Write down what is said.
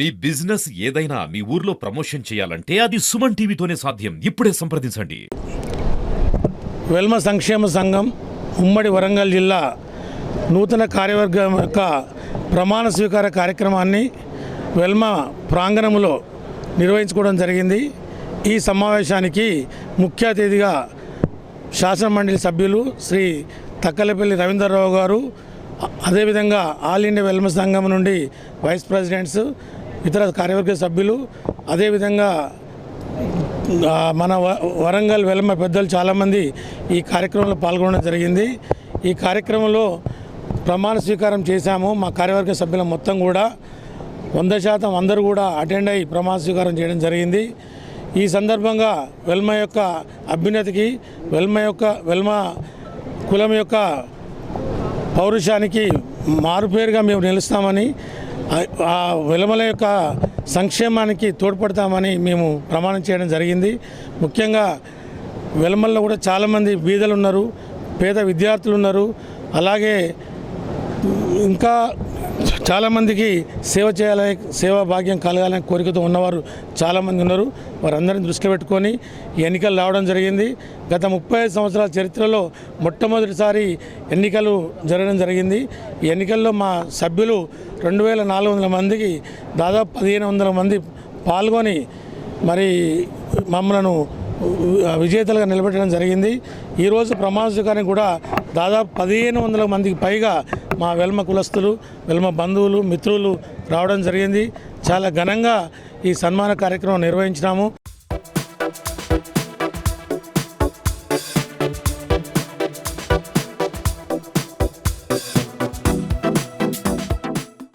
మీ business ఏదైనా మీ ఊర్లో promotion చేయాలంటే అది సుమన్ టీవీతోనే సాధ్యం. ఇప్పుడే సంప్రదించండి. వెల్మ సంక్షేమ సంఘం ఉమ్మడి వరంగల్ జిల్లా నూతన కార్యవర్గం యొక్క ప్రమాణ స్వీకార కార్యక్రమాన్ని వెల్మ ప్రాంగణంలో నిర్వహించుకోవడం జరిగింది. ఈ సమావేశానికి ముఖ్య అతిథిగా శాసనమండలి సభ్యులు శ్రీ తక్కలపల్లి రవీంద్రరావు గారు అదేవిధంగా ఆల్ ఇండియా వెల్మ సంఘం నుండి వైస్ ప్రెసిడెంట్స్ ఇతర కార్యవర్గ సభ్యులు అదేవిధంగా మన వ- వరంగల్ వెలమ పెద్దలు చాలామంది ఈ కార్యక్రమంలో పాల్గొనడం జరిగింది. ఈ కార్యక్రమంలో ప్రమాణ స్వీకారం చేశాము. మా కార్యవర్గ సభ్యుల మొత్తం కూడా వంద శాతం అందరూ కూడా అటెండ్ అయ్యి ప్రమాణ స్వీకారం చేయడం జరిగింది. ఈ సందర్భంగా వెల్మ యొక్క అభ్యున్నతికి వెల్మ యొక్క వెల్మ కులం యొక్క పౌరుషానికి మారుపేరుగా మేము నిలుస్తామని ఆ- వెలమల యొక్క సంక్షేమానికి తోడ్పడతామని మేము ప్రమాణం చేయడం జరిగింది. ముఖ్యంగా వెలమల్లో కూడా చాలామంది బీదలు ఉన్నారు పేద విద్యార్థులు ఉన్నారు. అలాగే ఇంకా చాలామందికి సేవ చేయాలని సేవా భాగ్యం కలగాలని కోరికతో ఉన్నవారు చాలామంది ఉన్నారు. వారందరిని దృష్టిలో పెట్టుకొని ఎన్నికలు రావడం జరిగింది. గత ముప్పై ఐదు సంవత్సరాల చరిత్రలో మొట్టమొదటిసారి ఎన్నికలు జరగడం జరిగింది. ఈ ఎన్నికల్లో మా సభ్యులు రెండు వేల నాలుగు వందల మందికి దాదాపు పదిహేను వందల మంది పాల్గొని మరి మమ్మలను విజేతలుగా నిలబెట్టడం జరిగింది. ఈరోజు ప్రమాణ స్వీకారం కూడా దాదాపు పదిహేను వందల మందికి పైగా మా వెల్మ కులస్తులు వెల్మ బంధువులు మిత్రులు రావడం జరిగింది. చాలా ఘనంగా ఈ సన్మాన కార్యక్రమం నిర్వహించినాము.